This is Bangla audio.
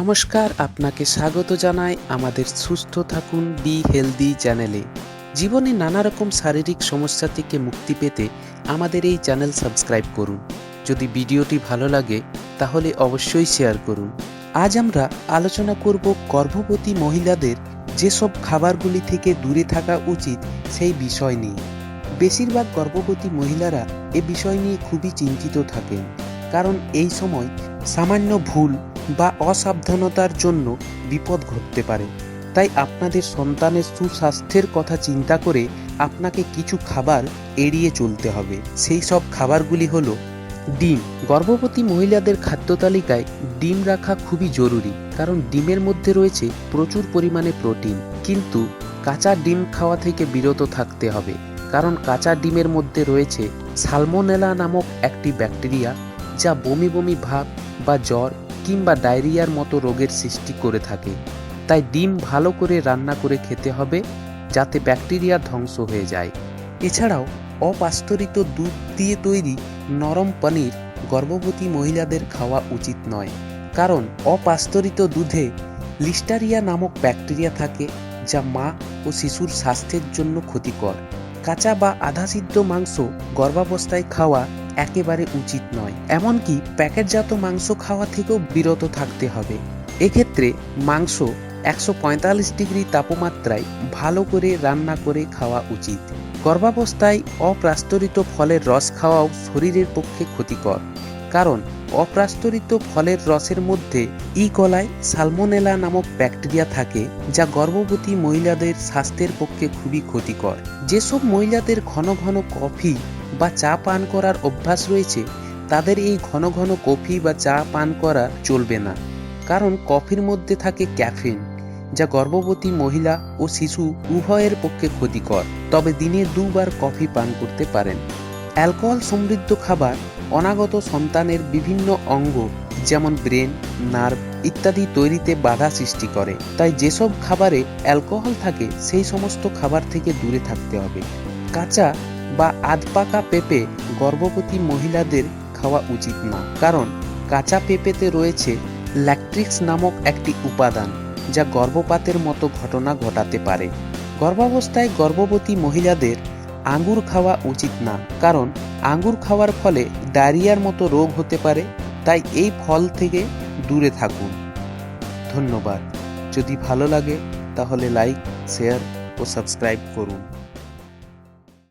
নমস্কার, আপনাকে স্বাগত জানাই আমাদের সুস্থ থাকুন বি হেলদি চ্যানেলে জীবনে নানা রকম শারীরিক সমস্যা থেকে মুক্তি পেতে আমাদের এই চ্যানেল সাবস্ক্রাইব করুন। যদি ভিডিওটি ভালো লাগে, তাহলে অবশ্যই শেয়ার করুন। আজ আমরা আলোচনা করব গর্ভবতী মহিলাদের যেসব খাবারগুলি থেকে দূরে থাকা উচিত সেই বিষয় নিয়ে। বেশিরভাগ গর্ভবতী মহিলারা এ বিষয় নিয়ে খুবই চিন্তিত থাকেন, কারণ এই সময় সামান্য ভুল বা অসাবধানতার জন্য বিপদ ঘটতে পারে। তাই আপনাদের সন্তানের সুস্বাস্থ্যের কথা চিন্তা করে আপনাকে কিছু খাবার এড়িয়ে চলতে হবে। সেই সব খাবারগুলি হলো ডিম। গর্ভবতী মহিলাদের খাদ্য তালিকায় ডিম রাখা খুবই জরুরি, কারণ ডিমের মধ্যে রয়েছে প্রচুর পরিমাণে প্রোটিন। কিন্তু কাঁচা ডিম খাওয়া থেকে বিরত থাকতে হবে, কারণ কাঁচা ডিমের মধ্যে রয়েছে সালমোনেলা নামক একটি ব্যাকটেরিয়া, যা বমি বমি ভাব বা জ্বর কিংবা ডায়রিয়ার মতো রোগের সৃষ্টি করে থাকে। তাই ডিম ভালো করে রান্না করে খেতে হবে যাতে ব্যাকটেরিয়া ধ্বংস হয়ে যায়। এছাড়াও অপাস্তরিত দুধ দিয়ে তৈরি নরম পনির গর্ভবতী মহিলাদের খাওয়া উচিত নয়। কারণ অপাস্তরিত দুধে লিস্টারিয়া নামক ব্যাকটেরিয়া থাকে যা মা ও শিশুর স্বাস্থ্যের জন্য ক্ষতিকর। কাঁচা বা আধা সিদ্ধ মাংস গর্ভাবস্থায় খাওয়া একেবারে উচিত নয়। এমনকি প্যাকেটজাত মাংস খাওয়া থেকেও বিরত থাকতে হবে। এক্ষেত্রে মাংস একশো পঁয়তাল্লিশ ডিগ্রি তাপমাত্রায় ভালো করে রান্না করে খাওয়া উচিত। গর্ভাবস্থায় অপ্রাস্তরিত ফলের রস খাওয়াও শরীরের পক্ষে ক্ষতিকর। কারণ অপ্রাস্তরিত ফলের রসের মধ্যে ই কলায় সালমোনেলা নামক ব্যাকটেরিয়া থাকে, যা গর্ভবতী মহিলাদের স্বাস্থ্যের পক্ষে খুবই ক্ষতিকর। যেসব মহিলাদের ঘন ঘন কফি বা চা পান করার অভ্যাস রয়েছে, তাদের এই ঘন ঘন কফি বা চা পান করা চলবে না। কারণ কফির মধ্যে থাকে ক্যাফিন যা গর্ভবতী মহিলা ও শিশু উভয়ের পক্ষে ক্ষতিকর। তবে দিনে দুবার কফি পান করতে পারেন। অ্যালকোহল সমৃদ্ধ খাবার, অনাগত সন্তানের বিভিন্ন অঙ্গ, যেমন ব্রেন, নার্ভ ইত্যাদি তৈরিতে বাধা সৃষ্টি করে। তাই যেসব খাবারে অ্যালকোহল থাকে, সেই সমস্ত খাবার থেকে দূরে থাকতে হবে। কাঁচা বা আধপাকা পেঁপে গর্ভবতী মহিলাদের খাওয়া উচিত না। কারণ কাঁচা পেঁপেতে রয়েছে ল্যাকট্রিক্স নামক একটি উপাদান যা গর্ভপাতের মতো ঘটনা ঘটাতে পারে। গর্ভাবস্থায় গর্ভবতী মহিলাদের আঙ্গুর খাওয়া উচিত না, কারণ আঙ্গুর খাওয়ার ফলে ডায়রিয়ার মতো রোগ হতে পারে, তাই এই ফল থেকে দূরে থাকুন। ধন্যবাদ। যদি ভালো লাগে, তাহলে লাইক, শেয়ার ও সাবস্ক্রাইব করুন।